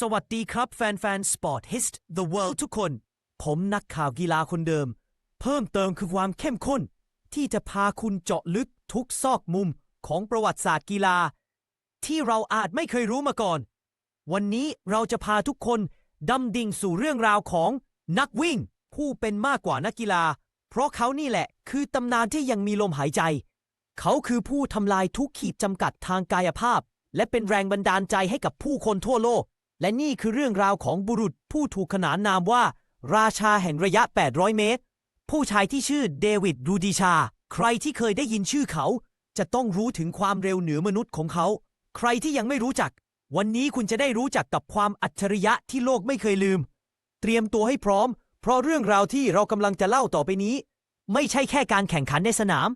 สวัสดีครับแฟนๆ Sport Hist The World ทุกคน ผมนักข่าวกีฬาคนเดิม เพิ่มเติมคือความเข้มข้น ที่จะพาคุณเจาะลึกทุกซอกมุมของประวัติศาสตร์กีฬา ที่เราอาจไม่เคยรู้มาก่อน วันนี้เราจะพาทุกคนดำดิ่งสู่เรื่องราวของนักวิ่ง ผู้เป็นมากกว่านักกีฬา เพราะเขานี่แหละ คือตำนานที่ยังมีลมหายใจ เขาคือผู้ทำลายทุกขีดจำกัดทางกายภาพ และเป็นแรงบันดาลใจให้กับผู้คนทั่วโลก และนี่คือเรื่องราวของบุรุษผู้ถูกขนานนามว่า ราชาแห่งระยะ 800 เมตร ผู้ชายที่ชื่อเดวิดรูดิชา ใครที่เคยได้ยินชื่อเขา จะต้องรู้ถึงความเร็วเหนือมนุษย์ของเขา ใครที่ยังไม่รู้จัก วันนี้คุณจะได้รู้จักกับความอัจฉริยะที่โลกไม่เคยลืม เตรียมตัวให้พร้อม เพราะเรื่องราวที่เรากำลังจะเล่าต่อไปนี้ ไม่ใช่แค่การแข่งขันในสนาม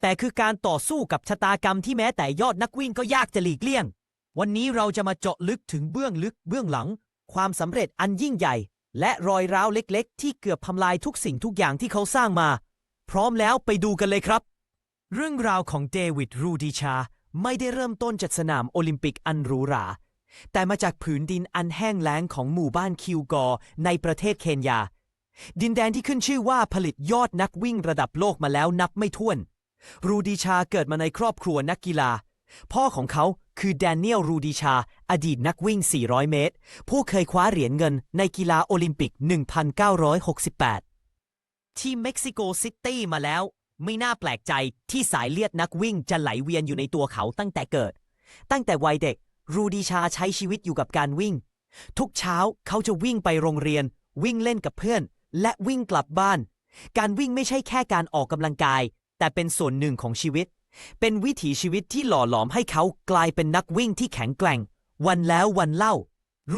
แต่คือการต่อสู้กับชะตากรรมที่แม้แต่ยอดนักวิ่งก็ยากจะหลีกเลี่ยง วันนี้เราจะมาเจาะลึกถึงเบื้องลึกเบื้องหลัง ความสำเร็จอันยิ่งใหญ่ และรอยร้าวเล็กๆ ที่เกือบทำลายทุกสิ่งทุกอย่างที่เขาสร้างมา พร้อมแล้วไปดูกันเลยครับ เรื่องราวของเดวิดรูดิชา ไม่ได้เริ่มต้นจากสนามโอลิมปิกอันหรูหรา แต่มาจากผืนดินอันแห้งแล้งของหมู่บ้านคิวกอร์ในประเทศเคนยา ดินแดนที่ขึ้นชื่อว่าผลิตยอดนักวิ่งระดับโลกมาแล้วนับไม่ถ้วน รูดิชาเกิดมาในครอบครัวนักกีฬา พ่อของเขา คือแดเนียลรูดิชา อดีตนักวิ่ง 400 เมตร ผู้เคยคว้าเหรียญเงินในกีฬาโอลิมปิก 1968 ที่เม็กซิโกซิตี้มาแล้ว ไม่น่าแปลกใจที่สายเลือดนักวิ่งจะไหลเวียนอยู่ในตัวเขาตั้งแต่เกิด ตั้งแต่วัยเด็ก รูดิชาใช้ชีวิตอยู่กับการวิ่ง ทุกเช้าเขาจะวิ่งไปโรงเรียน วิ่งเล่นกับเพื่อน และวิ่งกลับบ้าน การวิ่งไม่ใช่แค่การออกกำลังกาย แต่เป็นส่วนหนึ่งของชีวิต เป็นวิถีชีวิตที่หล่อหลอมให้เขากลายเป็นนักวิ่งที่แข็งแกร่ง วันแล้ววันเล่า